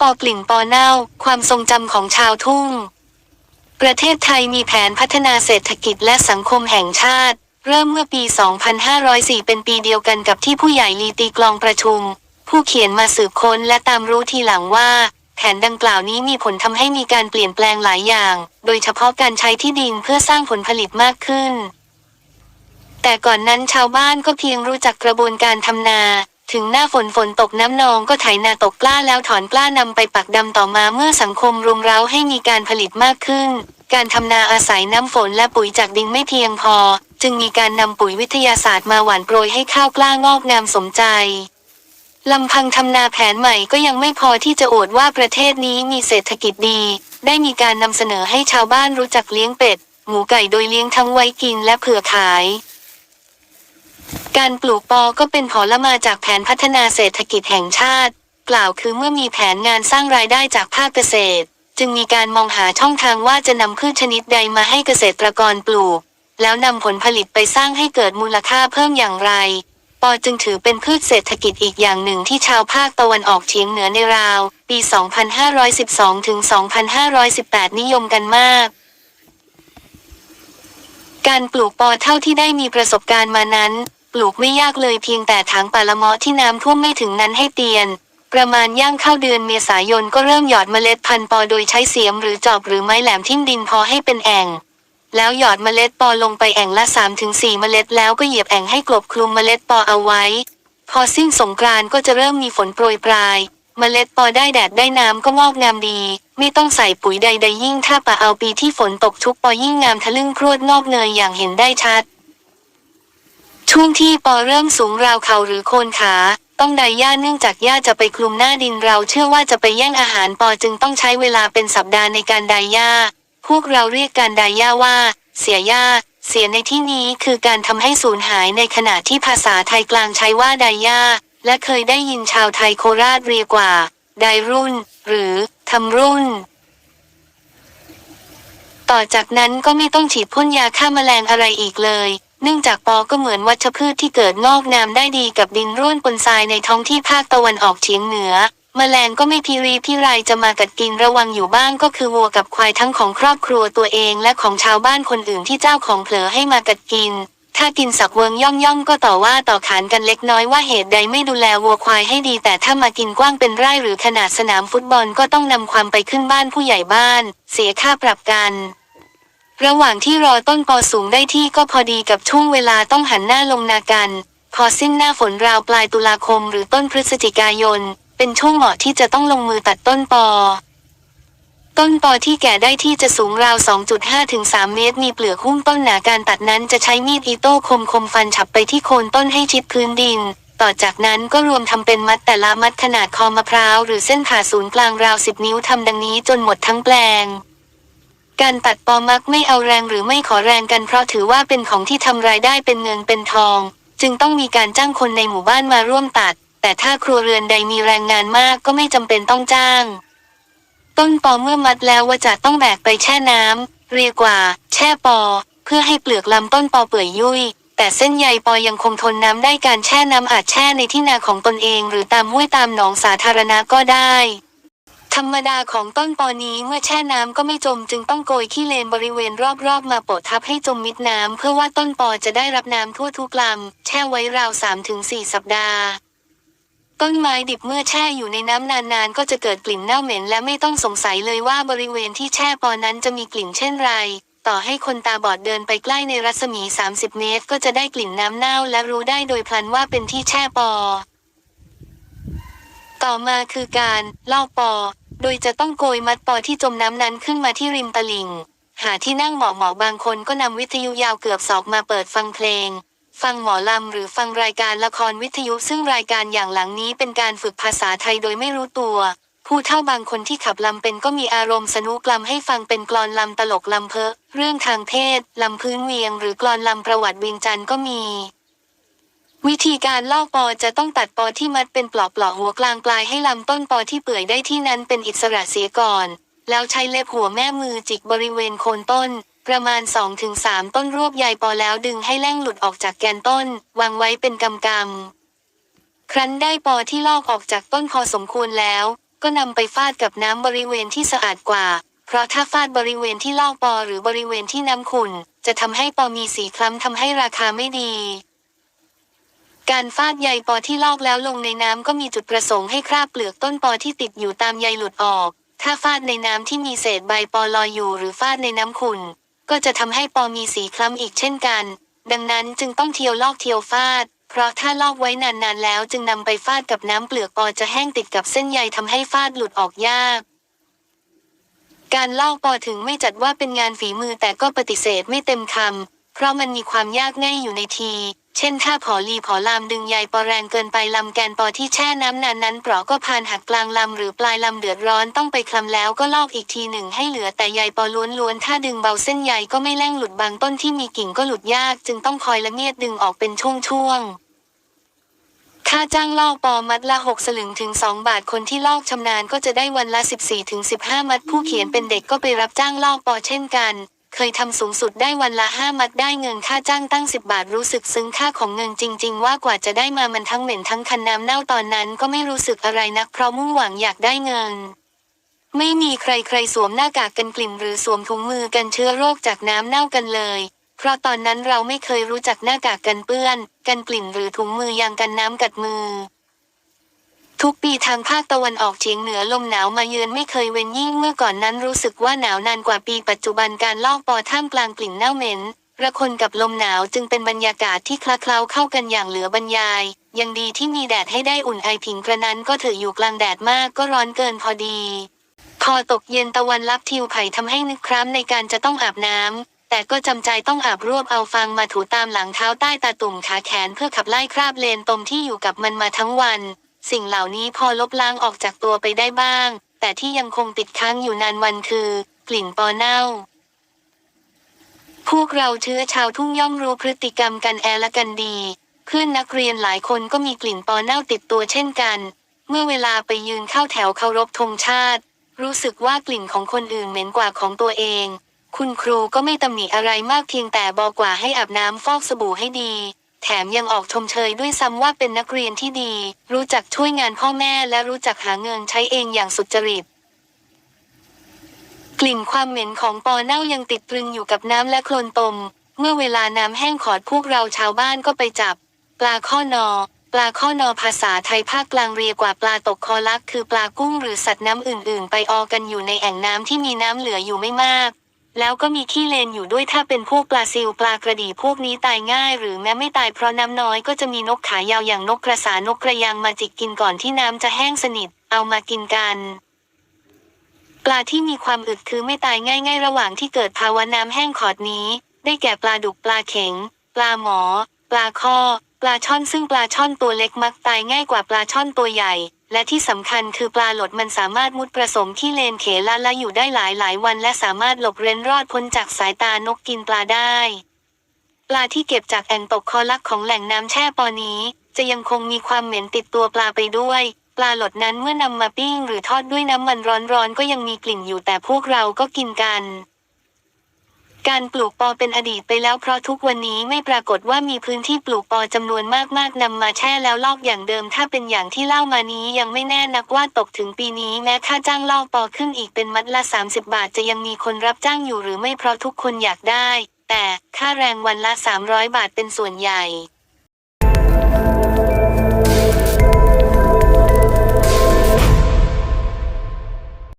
ปอกลิ่นปอเน่า ความทรงจำของชาวทุ่ง ประเทศไทยมีแผนพัฒนาเศรษฐกิจและสังคมแห่งชาติ เริ่มเมื่อปี 2504 เป็นปีเดียวกันกับที่ผู้ใหญ่ลีตีกลองประชุม ผู้เขียนมาสืบค้นและตามรู้ทีหลังว่า แผนดังกล่าวนี้มีผลทำให้มีการเปลี่ยนแปลงหลายอย่าง โดยเฉพาะการใช้ที่ดินเพื่อสร้างผลผลิตมากขึ้น แต่ก่อนนั้นชาวบ้านก็เพียงรู้จักกระบวนการทำนา ถึงหน้าฝนฝนตกน้ำนองก็ไถนาตกกล้าแล้วถอนกล้านำไปปักดำต่อมาเมื่อสังคมรุมเร้าให้มีการผลิตมากขึ้น การทำนาอาศัยน้ำฝนและปุ๋ยจากดินไม่เพียงพอ จึงมีการนำปุ๋ยวิทยาศาสตร์มาหว่านโปรยให้ข้าวกล้างอกงามสมใจลำพังทำนาแผนใหม่ก็ยังไม่พอที่จะอวดว่าประเทศนี้มีเศรษฐกิจดี ได้มีการนำเสนอให้ชาวบ้านรู้จักเลี้ยงเป็ด หมูไก่โดยเลี้ยงทั้งไว้กินและเผื่อขาย การปลูกปอก็เป็นผลมาจากแผนพัฒนาเศรษฐกิจแห่งชาติ กล่าวคือเมื่อมีแผนงานสร้างรายได้จากภาคเกษตร จึงมีการมองหาช่องทางว่าจะนำพืชชนิดใดมาให้เกษตรกรปลูก แล้วนำผลผลิตไปสร้างให้เกิดมูลค่าเพิ่มอย่างไร ปอจึงถือเป็นพืชเศรษฐกิจอีกอย่างหนึ่งที่ชาวภาคตะวันออกเฉียงเหนือในราว ปี 2512 ถึง 2518 นิยมกันมากการปลูกปอเท่าที่ได้มีประสบการณ์มานั้น ปลูกไม่ยากเลยเพียงแต่ถางป่าละเมาะที่น้ำท่วมไม่ถึงนั้นให้เตียน ประมาณย่างเข้าเดือนเมษายนก็เริ่มหยอดเมล็ดพันธุ์ปอโดยใช้เสียมหรือจอบหรือไม้แหลมทิ่มดินพอให้เป็นแอ่ง แล้วหยอดเมล็ดปอลงไปแอ่งละ 3-4 เมล็ดแล้วก็เหยียบแอ่งให้กลบคลุมเมล็ดปอเอาไว้ พอสิ้นสงกรานก็จะเริ่มมีฝนโปรยปลาย เมล็ดปอได้แดดได้น้ำก็งอกงามดี ไม่ต้องใส่ปุ๋ยใดๆยิ่งถ้าป่าเอาปีที่ฝนตกชุกปอยิ่งงามทะลึ่งพรวดงอกเงยอย่างเห็นได้ชัด ช่วงที่ปอเริ่มสูงราวเข่าหรือโคนขา ต้องไดหญ้าเนื่องจากหญ้าจะไปคลุมหน้าดินเราเชื่อว่าจะไปแย่งอาหารปอจึงต้องใช้เวลาเป็นสัปดาห์ในการไดหญ้า พวกเราเรียกการไดหญ้าว่า เสียหญ้า เสียในที่นี้คือการทำให้สูญหายในขณะที่ภาษาไทยกลางใช้ว่าไดหญ้า และเคยได้ยินชาวไทยโคราชเรียกว่าไดรุ่น หรือทำรุ่น ต่อจากนั้นก็ไม่ต้องฉีดพ่นยาฆ่าแมลงอะไรอีกเลย เนื่องจากปอก็เหมือนวัชพืชที่เกิดงอกงามได้ดีกับดินร่วนปนทรายในท้องที่ภาคตะวันออกเฉียงเหนือแมลงก็ไม่พิรีพิไรจะมากัดกินระวังอยู่บ้างก็คือวัวกับควายทั้งของครอบครัวตัวเองและของชาวบ้านคนอื่นที่เจ้าของเผลอให้มากัดกิน ถ้ากินสักเวิงย่องย่องก็ต่อว่าต่อขานกันเล็กน้อยว่าเหตุใดไม่ดูแลวัวควายให้ดี แต่ถ้ามากินกว้างเป็นไร่หรือขนาดสนามฟุตบอลก็ต้องนำความไปขึ้นบ้านผู้ใหญ่บ้าน เสียค่าปรับกัน ระหว่างที่รอต้นปอสูงได้ที่ก็พอดีกับช่วงเวลาต้องหันหน้าลงนากัน พอสิ้นหน้าฝนราวปลายตุลาคมหรือต้นพฤศจิกายน เป็นช่วงเหมาะที่จะต้องลงมือตัดต้นปอ ต้นปอที่แก่ได้ที่จะสูงราว 2.5 ถึง 3 เมตร มีเปลือกหุ้มต้นหนาการตัดนั้นจะใช้มีดอีโต้คมคมฟันฉับไปที่โคนต้นให้ชิดพื้นดิน ต่อจากนั้นก็รวมทำเป็นมัดแต่ละมัดขนาดคอมะพร้าวหรือเส้นผ่าศูนย์กลางราว 10 นิ้วทำดังนี้จนหมดทั้งแปลง การตัดปอมักไม่เอาแรงหรือไม่ขอแรงกันเพราะถือว่าเป็นของที่ทำรายได้เป็นเงินเป็นทอง จึงต้องมีการจ้างคนในหมู่บ้านมาร่วมตัด แต่ถ้าครัวเรือนใดมีแรงงานมากก็ไม่จำเป็นต้องจ้าง ต้นปอเมื่อมัดแล้วว่าจะต้องแบกไปแช่น้ำเรียกว่า แช่ปอ เพื่อให้เปลือกลำต้นปอเปื่อยยุ่ยแต่เส้นใยปอยังคงทนน้ำได้การแช่น้ำอาจแช่ในที่นาของตนเอง หรือตามห้วยตามหนองสาธารณะก็ได้ ธรรมดาของต้นปอนี้เมื่อแช่น้ำก็ไม่จมจึงต้องโกยขี้เลนบริเวณรอบๆ มาโปะทับให้จมมิดน้ำเพื่อว่าต้นปอจะได้รับน้ำทั่วทุกลำแช่ไว้ราว 3-4 สัปดาห์ ต้นไม้ดิบเมื่อแช่อยู่ในน้ำนานๆ ก็จะเกิดกลิ่นเน่าเหม็นและไม่ต้องสงสัยเลยว่าบริเวณที่แช่ปอนั้นจะมีกลิ่นเช่นไร ต่อให้คนตาบอดเดินไปใกล้ในรัศมี 30 เมตร ก็จะได้กลิ่นน้ำเน่าและรู้ได้โดยพลันว่าเป็นที่แช่ปอ ต่อมาคือการลอกปอ โดยจะต้องโกยมัดปอที่จมน้ำนั้นขึ้นมาที่ริมตลิ่ง หาที่นั่งเหมาะเหมาะบางคนก็นำวิทยุยาวเกือบศอกมาเปิดฟังเพลง ฟังหมอลำหรือฟังรายการละครวิทยุซึ่งรายการอย่างหลังนี้เป็นการฝึกภาษาไทยโดยไม่รู้ตัว ผู้เฒ่าบางคนที่ขับลำเป็นก็มีอารมณ์สนุกลำให้ฟังเป็นกลอนลำตลกลำเพอเรื่องทางเพศลำพื้นเวียง หรือกลอนลำประวัติเวียงจันทร์ก็มี วิธีการลอกปอจะต้องตัดปอที่มัดเป็นปลอกปลอกหัวกลางปลายให้ลำต้นปอที่เปื่อยได้ที่นั้นเป็นอิสระเสียก่อน แล้วใช้เล็บหัวแม่มือจิกบริเวณโคนต้น ประมาณ 2-3 ต้นรวบใยปอแล้วดึงให้แล่งหลุดออกจากแกนต้น วางไว้เป็นกำกำครั้นได้ปอที่ลอกออกจากต้นพอสมควรแล้ว ก็นำไปฟาดกับน้ำบริเวณที่สะอาดกว่า เพราะถ้าฟาดบริเวณที่ลอกปอหรือบริเวณที่น้ำขุ่นจะทำให้ปอมีสีคล้ำทำให้ราคาไม่ดี การฟาดใยปอที่ลอกแล้วลงในน้ำก็มีจุดประสงค์ให้คราบเปลือกต้นปอที่ติดอยู่ตามใยหลุดออก ถ้าฟาดในน้ำที่มีเศษใบปอลอยอยู่หรือฟาดในน้ำขุ่น ก็จะทำให้ปอมีสีคล้ำอีกเช่นกัน ดังนั้นจึงต้องเทียวลอกเทียวฟาด เพราะถ้าลอกไว้นานๆแล้วจึงนำไปฟาดกับน้ำเปลือกปอจะแห้งติดกับเส้นใยทำให้ฟาดหลุดออกยากการลอกปอถึงไม่จัดว่าเป็นงานฝีมือแต่ก็ปฏิเสธไม่เต็มคำ เพราะมันมีความยากง่ายอยู่ในที เช่นถ้าผอลีผอลามดึงใยปอแรงเกินไปลำแกนปอที่แช่น้ำนานนั้นเปราะก็พานหักกลางลำหรือปลายลำเดือดร้อนต้องไปคลำแล้วก็ลอกอีกทีหนึ่งให้เหลือแต่ใยปอล้วนๆถ้าดึงเบาเส้นใยก็ไม่แล่งหลุดบางต้นที่มีกิ่งก็หลุดยาก จึงต้องคอยละเมียดดึงออกเป็นช่วงๆค่าจ้างลอกปอมัดละ 6 สลึงถึง 2 บาทคนที่ลอกชำนาญก็จะได้วันละ 14ถึง15 มัดผู้เขียนเป็นเด็กก็ไปรับจ้างลอกปอเช่นกัน เคยทำสูงสุดได้วันละ5มัดได้เงินค่าจ้างตั้ง10บาทรู้สึกซึ้งค่าของเงินจริง ๆ ว่ากว่าจะได้มามันทั้งเหม็นทั้งคันน้ำเน่าตอนนั้นก็ไม่รู้สึกอะไรนัก เพราะมุ่งหวังอยากได้เงิน ไม่มีใครใครๆสวมหน้ากากกันกลิ่นหรือสวมถุงมือกันเชื้อโรคจากน้ำเน่ากันเลย เพราะตอนนั้นเราไม่เคยรู้จักหน้ากากกันเปื้อน กันกลิ่นหรือถุงมือยางกันน้ำกัดมือ ทุกปีทางภาคตะวันออกเฉียงเหนือลมหนาวมาเยือนไม่เคยเว้นยิ่งเมื่อก่อนนั้นรู้สึกว่าหนาวนานกว่าปีปัจจุบันการลอกปอท่ามกลางกลิ่นเน่าเหม็นระคนกับลมหนาวจึงเป็นบรรยากาศที่คละเคล้าเข้ากันอย่างเหลือบรรยาย ยังดีที่มีแดดให้ได้อุ่นไอผิงกระนั้นก็ถืออยู่กลางแดดมากก็ร้อนเกินพอดี พอตกเย็นตะวันรับทิวไผ่ทำให้นึกคร้ำในการจะต้องอาบน้ำแต่ก็จำใจต้องอาบรวบเอาฟางมาถูตามหลังเท้าใต้ตาตุ่มขาแขนเพื่อขับไล่คราบเลนตมที่อยู่กับมันมาทั้งวัน สิ่งเหล่านี้พอลบล้างออกจากตัวไปได้บ้าง แต่ที่ยังคงติดค้างอยู่นานวันคือ กลิ่นปอเน่า พวกเราเชื้อชาวทุ่งย่อมรู้พฤติกรรมกันแอละกันดี เพื่อนนักเรียนหลายคนก็มีกลิ่นปอเน่าติดตัวเช่นกัน เมื่อเวลาไปยืนเข้าแถวเคารพธงชาติ รู้สึกว่ากลิ่นของคนอื่นเหม็นกว่าของตัวเอง คุณครูก็ไม่ตำหนิอะไรมากเพียงแต่บอกว่าให้อาบน้ำฟอกสบู่ให้ดี แถมยังออกชมเชยด้วยซ้ำว่าเป็นนักเรียนที่ดี รู้จักช่วยงานพ่อแม่และรู้จักหาเงินใช้เองอย่างสุจริต กลิ่นความเหม็นของปอเน่ายังติดตรึงอยู่กับน้ำและโคลนตม เมื่อเวลาน้ำแห้งขอดพวกเราชาวบ้านก็ไปจับ ปลาข้อนอ ปลาข้อนอภาษาไทยภาคกลางเรียกว่าปลาตกคอลัก คือปลากุ้งหรือสัตว์น้ำอื่น ๆ ไปออกันอยู่ในแอ่งน้ำที่มีน้ำเหลืออยู่ไม่มาก แล้วก็มีขี้เลนอยู่ด้วยถ้าเป็นพวกปลาซิวปลากระดีพวกนี้ตายง่าย หรือแม้ไม่ตายเพราะน้ำน้อยก็จะมีนกขายาวอย่างนกกระสานกกระยางมาจิกกินก่อนที่น้ำจะแห้งสนิท เอามากินกัน ปลาที่มีความอึดคือไม่ตายง่าย ๆ ระหว่างที่เกิดภาวะน้ำแห้งขอดนี้ ได้แก่ปลาดุกปลาเข็ง ปลาหมอ ปลาข้อ ปลาช่อนซึ่งปลาช่อนตัวเล็กมักตายง่ายกว่าปลาช่อนตัวใหญ่ และที่สำคัญคือปลาหลดมันสามารถมุดผสมที่เลนเขละและอยู่ได้หลายหลายวัน และสามารถหลบเร้นรอดพ้นจากสายตานกกินปลาได้ ปลาที่เก็บจากแอ่งตกคอลักของแหล่งน้ำแช่ปอนี้ จะยังคงมีความเหม็นติดตัวปลาไปด้วย ปลาหลดนั้นเมื่อนำมาปิ้งหรือทอดด้วยน้ำมันร้อนๆก็ยังมีกลิ่นอยู่แต่พวกเราก็กินกัน การปลูกปอเป็นอดีตไปแล้วเพราะทุกวันนี้ไม่ปรากฏว่ามีพื้นที่ปลูกปอจำนวนมากๆนำมาแช่แล้วลอกอย่างเดิม ถ้าเป็นอย่างที่เล่ามานี้ยังไม่แน่นักว่าตกถึงปีนี้แม้ค่าจ้างลอกปอขึ้นอีกเป็นมัดละ 30 บาทจะยังมีคนรับจ้างอยู่หรือไม่เพราะทุกคนอยากได้ แต่ค่าแรงวันละ 300 บาทเป็นส่วนใหญ่